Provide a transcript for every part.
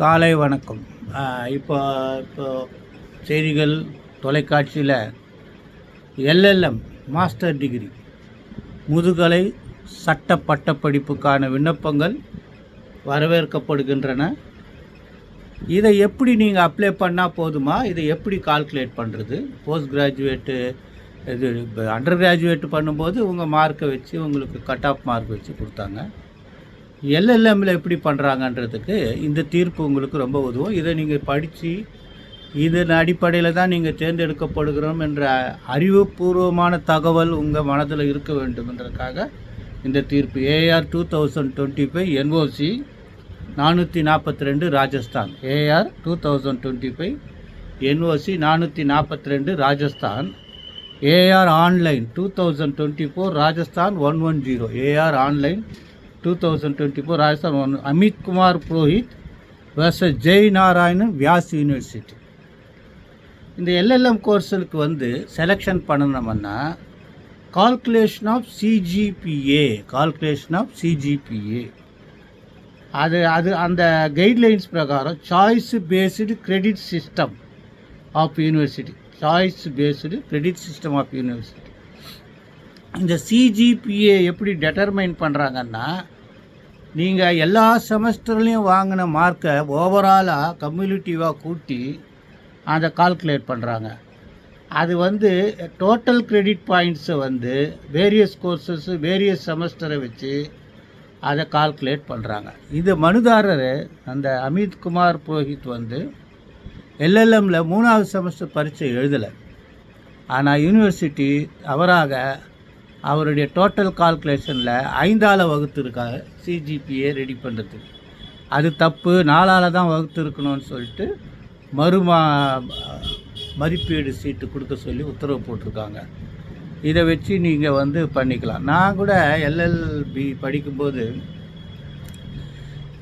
காலை வணக்கம். இப்போ இப்போ செய்திகள் தொலைக்காட்சியில் எல்எல்எம் மாஸ்டர் டிகிரி முதுகலை சட்ட பட்டப்படிப்புக்கான விண்ணப்பங்கள் வரவேற்கப்படுகின்றன. இதை எப்படி நீங்கள் அப்ளை பண்ணால் போதுமா? இதை எப்படி கால்குலேட் பண்ணுறது போஸ்ட் கிராஜுவேட்டு இது அண்டர் கிராஜுவேட் பண்ணும்போது உங்கள் மார்க்கை வச்சு உங்களுக்கு கட் ஆஃப் மார்க் வச்சு கொடுத்தாங்க. எல்எல்எம்மில் எப்படி பண்ணுறாங்கன்றதுக்கு இந்த தீர்ப்பு உங்களுக்கு ரொம்ப உதவும். இதை நீங்கள் படித்து இதன் அடிப்படையில் தான் நீங்கள் தேர்ந்தெடுக்கப்படுகிறோம் என்ற அறிவுபூர்வமான தகவல் உங்கள் மனதில் இருக்க வேண்டும்ன்றதுக்காக இந்த தீர்ப்பு. AR two thousand twenty five NOC நானூற்றி நாற்பத்தி ரெண்டு Rajasthan. AR two thousand twenty five NOC நானூற்றி நாற்பத்தி ரெண்டு Rajasthan. AR online two thousand twenty four Rajasthan one one zero AR online two thousand twenty four Rajasthan one Amit Kumar Purohit versus Jai Narayanan Vyas university இந்த LLM கோர்ஸுக்கு வந்து selection பண்ணணும்னா calculation of CGPA calculation of CGPA அது அது அந்த guidelines பிரகாரம் choice based credit system of university choice based credit system of university இந்த CGPA எப்படி டெட்டர்மைன் பண்ணுறாங்கன்னா நீங்கள் எல்லா செமஸ்டர்லேயும் வாங்கின மார்க்கை ஓவராலாக கம்யூனிட்டிவாக கூட்டி அதை கால்குலேட் பண்ணுறாங்க அது வந்து டோட்டல் கிரெடிட் பாயிண்ட்ஸை வந்து வேரியஸ் கோர்சஸ்ஸு வேரியஸ் செமஸ்டரை வச்சு அதை கால்குலேட் பண்ணுறாங்க இது மனுதாரர் அந்த அமித்குமார் புரோஹித் வந்து எல்எல்எம்மில் மூணாவது செமஸ்டர் பரீட்சை எழுதலை. ஆனால் யூனிவர்சிட்டி அவராக அவருடைய டோட்டல் கால்குலேஷனில் ஐந்தால் வகுத்துருக்காங்க. சிஜிபிஏ ரெடி பண்ணுறதுக்கு அது தப்பு. நாலால் தான் வகுத்துருக்கணும்னு சொல்லிட்டு மறுமா மதிப்பீடு சீட்டு கொடுக்க சொல்லி உத்தரவு போட்டிருக்காங்க. இதை வச்சு நீங்கள் வந்து பண்ணிக்கலாம். நான் கூட எல்எல்பி படிக்கும்போது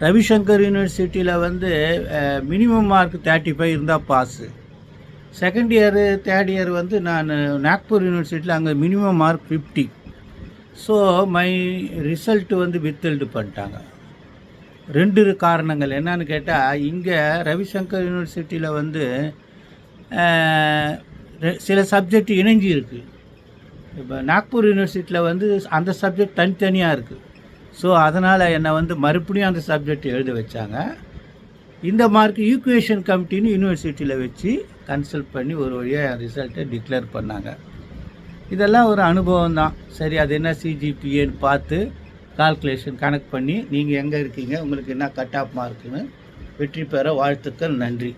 ரவிசங்கர் யூனிவர்சிட்டியில் வந்து மினிமம் மார்க் தேர்ட்டி ஃபைவ் இருந்தால் pass second year third year வந்து நான் நாக்பூர் யூனிவர்சிட்டியில் அங்கே minimum mark fifty so my result வந்து வித்தல்டு பண்ணிட்டாங்க. ரெண்டு காரணங்கள். என்னன்னு கேட்டால் இங்கே ரவிசங்கர் யூனிவர்சிட்டியில் வந்து சில சப்ஜெக்ட் இணைஞ்சி இருக்குது இப்போ நாக்பூர் யூனிவர்சிட்டியில் வந்து அந்த சப்ஜெக்ட் தனித்தனியாக இருக்குது ஸோ அதனால் என்னை வந்து மறுபடியும் அந்த சப்ஜெக்ட் எழுத வச்சாங்க. இந்த மார்க் ஈக்குவேஷன் கமிட்டின்னு யூனிவர்சிட்டியில் வச்சு கன்சல்ட் பண்ணி ஒரு வழியாக ரிசல்ட்டை டிக்ளேர் பண்ணாங்க. இதெல்லாம் ஒரு அனுபவம் தான் சரி அது என்ன சிஜிபிஏன்னு பார்த்து கால்குலேஷன் கணக்கு பண்ணி நீங்கள் எங்கே இருக்கீங்க உங்களுக்கு என்ன கட் ஆஃப் மார்க்குன்னு வெற்றி பெற வாழ்த்துக்கள் நன்றி.